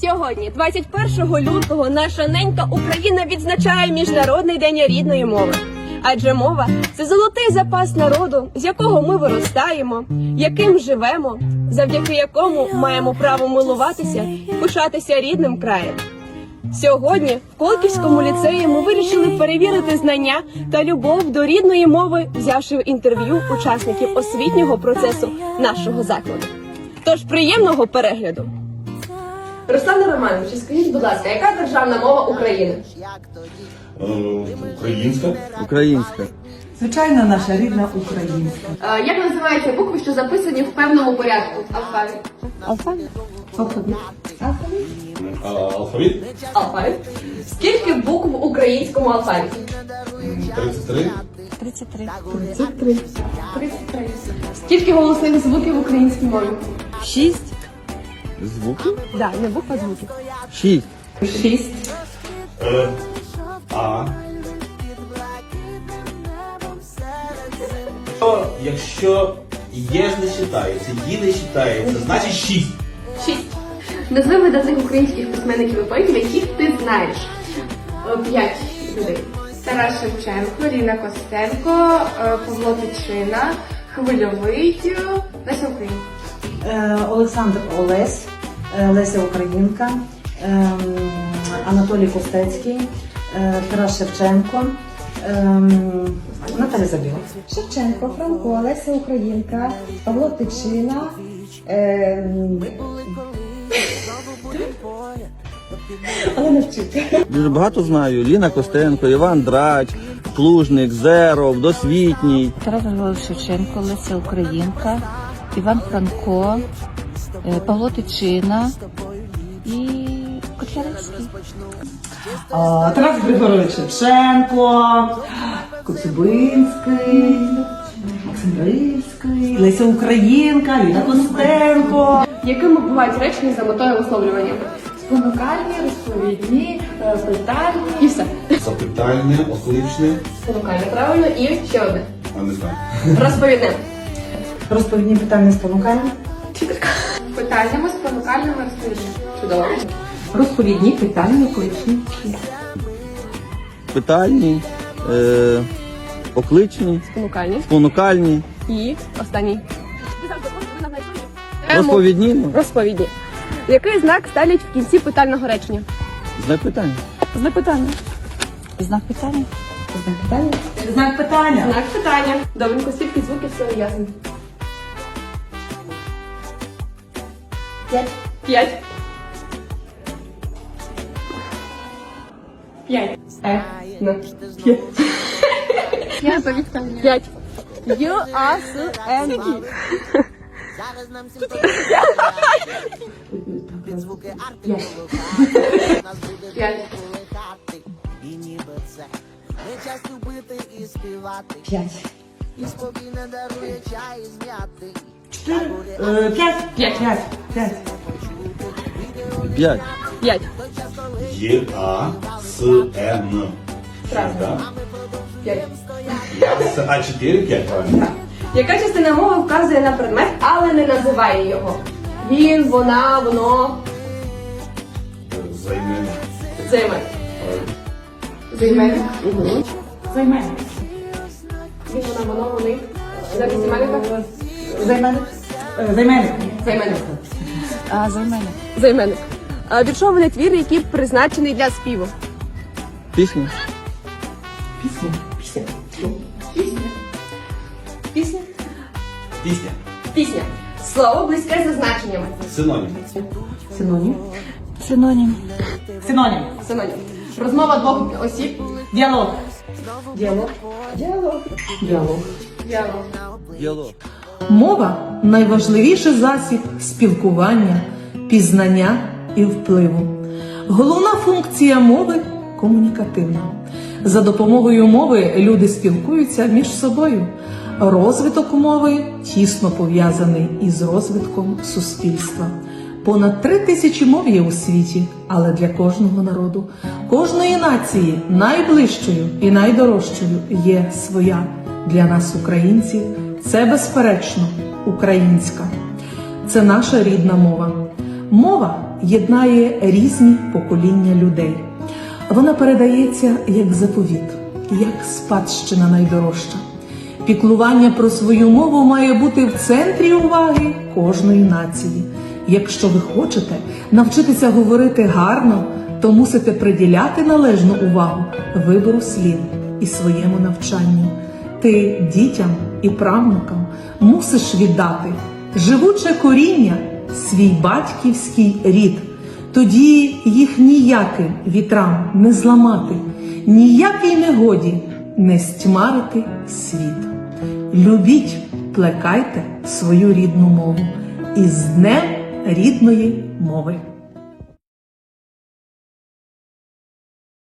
Сьогодні, 21 лютого, наша ненька Україна відзначає Міжнародний день рідної мови. Адже мова це золотий запас народу, з якого ми виростаємо, яким живемо, завдяки якому маємо право милуватися пишатися рідним краєм. Сьогодні в Колківському ліцеї ми вирішили перевірити знання та любов до рідної мови, взявши інтерв'ю учасників освітнього процесу нашого закладу. Тож приємного перегляду! Руслане Романовичу, скажіть, будь ласка, яка державна мова України? Е, українська. Українська. Звичайно, наша рідна українська. Е, як називаються букви, що записані в певному порядку? Алфавіт. Алфавіт. Алфавіт. Е, алфавіт. Алфавіт Скільки букв в українському алфавіті? М, 33. 33. 33. 33. Скільки голосних звуків в українській мові? 6. Звуки? Да, не буква звуки. Шість. Шість. Е. А. Що, Якщо є не вважається, «ї» не вважається, значить шість. Шість. Назви видатних українських письменників і поетів, яких ти знаєш. Е, П'ять людей. Тарас Шевченко, Ріна Костенко, е, Павло Тичина, Хвильовий, Леся Українка. Е, Олександр Олесь, е, Леся Українка, ем, Анатолій Костецький, е, Тарас Шевченко, ем, Наталя Забіла. Шевченко, Франко, Леся Українка, Павло Тичина. ем, Але не вчити. Дуже багато знаю. Ліна Костенко, Іван Драч, Плужник, Зеров, Досвітній. Тарас Шевченко, Леся Українка, Іван Франко, е, Павло Тичина і Котляревський. А, Тарас Григорович Шевченко, Коцюбинський, Максим Рильський, Леся Українка, Ліна Костенко. Якими бувають речення за метою висловлювання? Спонукальні, розповідні, е, питальні. І все. Запитальне, окличне. Спонукальне, правильно, і ще одне. А не знаю. Розповідне. Розповідні питання спонукальні. Питальними, спонукальними, розповідними. Чудово. Розповідні питання колишні. Питальні, е, окличні, Спонукальні. спонукальні, І останній. розповідні. ну, Розповідні. Який знак ставлять в кінці питального речення? Знак питання. Знак питання. Знак питання? Знак питання. Знак питання. Добренько, скільки звуків все ясно? П'ять. П'ять. П'ять. Е. На. П'ять. Я повідомлю. П'ять. Ю, А, С, Н, І. П'ять. П'ять. Е, П'ять. П'ять. П'ять. П'ять. П'ять. П'ять. Є А, С, Н. Да? П'ять. Я С, А, 4, 5, правильно? Яка частина мови вказує на предмет, але не називає його? Він, вона, воно, Е, Займенник. займе. Займенник. Займенник. Він, вона, воно, вони. Замість іменника? Займенник. Е, Займенник. Займенник. А, займенник. Займенник. А Віршований твір, який призначений для співу. Пісня. Пісня. Пісня. Пісня? Пісня. Пісня. Слово близьке за значеннями. Синонім. Синонім. Синонім. Синонім. Синонім. Розмова двох осіб. Діалог. Діалог. Діалог. Діалог. Діалог. Діалог. Мова найважливіший засіб спілкування, пізнання і впливу. Головна функція мови комунікативна. За допомогою мови люди спілкуються між собою. Розвиток мови тісно пов'язаний із розвитком суспільства. Понад три тисячі мов є у світі, але для кожного народу, кожної нації найближчою і найдорожчою є своя. Для нас, українців, це безперечно українська. Це наша рідна мова. Мова єднає різні покоління людей. Вона передається як заповіт, як спадщина найдорожча. Піклування про свою мову має бути в центрі уваги кожної нації. Якщо ви хочете навчитися говорити гарно, то мусите приділяти належну увагу вибору слів і своєму навчанню. Ти дітям і правнукам мусиш віддати живуче коріння, свій батьківський рід. Тоді їх ніяким вітрам не зламати, ніякій негоді не стьмарити світ. Любіть, плекайте свою рідну мову із Днем рідної мови.